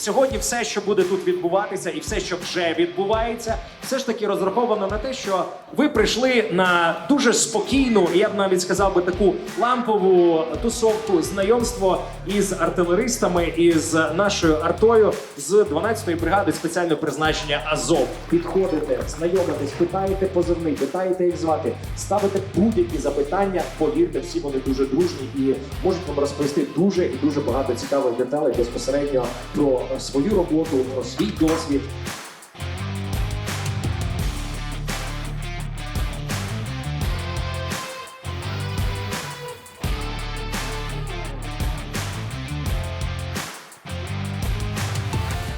Сьогодні все, що буде тут відбуватися, і все, що вже відбувається, все ж таки розраховано на те, що ви прийшли на дуже спокійну, я б навіть сказав би таку лампову тусовку, знайомство із артилеристами, із нашою артою з 12-ї бригади спеціального призначення Азов. Підходите, знайомитесь, питаєте позивний, питаєте, як звати, ставите будь-які запитання. Повірте, всі вони дуже дружні і можуть вам розповісти дуже і дуже багато цікавих деталей безпосередньо про свою роботу, про свій досвід.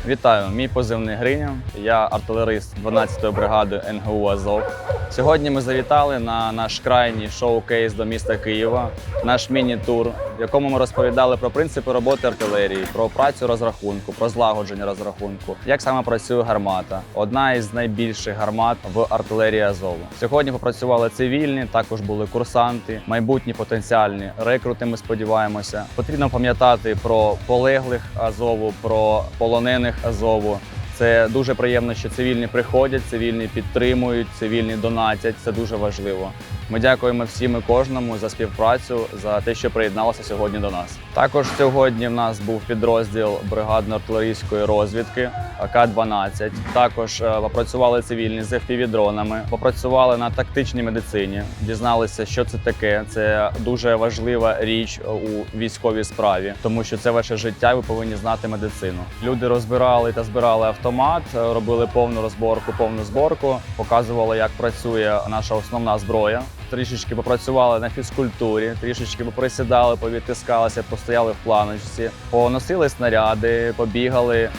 Вітаю, мій позивний Гриня. Я артилерист 12-ї бригади НГУ Азов. Сьогодні ми завітали на наш крайній шоу-кейс до міста Києва, наш міні-тур, в якому ми розповідали про принципи роботи артилерії, про працю розрахунку, про злагодження розрахунку, як саме працює гармата. Одна із найбільших гармат в артилерії Азову. Сьогодні попрацювали цивільні, також були курсанти, майбутні потенціальні рекрути. Ми сподіваємося. Потрібно пам'ятати про полеглих Азову, про полонених Азову. Це дуже приємно, що цивільні приходять, цивільні підтримують, цивільні донатять. Це дуже важливо. Ми дякуємо всім і кожному за співпрацю, за те, що приєдналися сьогодні до нас. Також сьогодні в нас був підрозділ бригадно-артилерійської розвідки АК-12. Також е, попрацювали цивільні з FPV-дронами, попрацювали на тактичній медицині, дізналися, що це таке. Це дуже важлива річ у військовій справі, тому що це ваше життя. Ви повинні знати медицину. Люди розбирали та збирали автомат, е, робили повну розборку, повну зборку, показували, як працює наша основна зброя. Трішечки попрацювали на фізкультурі, трішечки поприсідали, повідтискалися, постояли в планочці, поносили снаряди, побігали.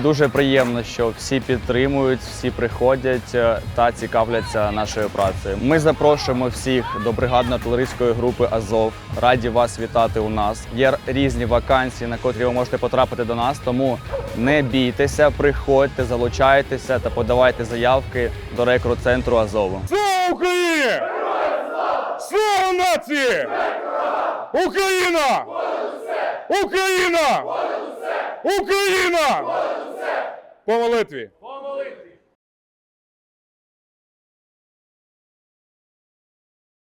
Дуже приємно, що всі підтримують, всі приходять е, та цікавляться нашою працею. Ми запрошуємо всіх до бригадно-артилерійської групи Азов. Раді вас вітати у нас. Є різні вакансії, на котрі ви можете потрапити до нас. Тому не бійтеся, приходьте, залучайтеся та подавайте заявки до рекрут-центру Азову. Слава Україні! Слава нації! Україна! Україна! Україна! По молитві!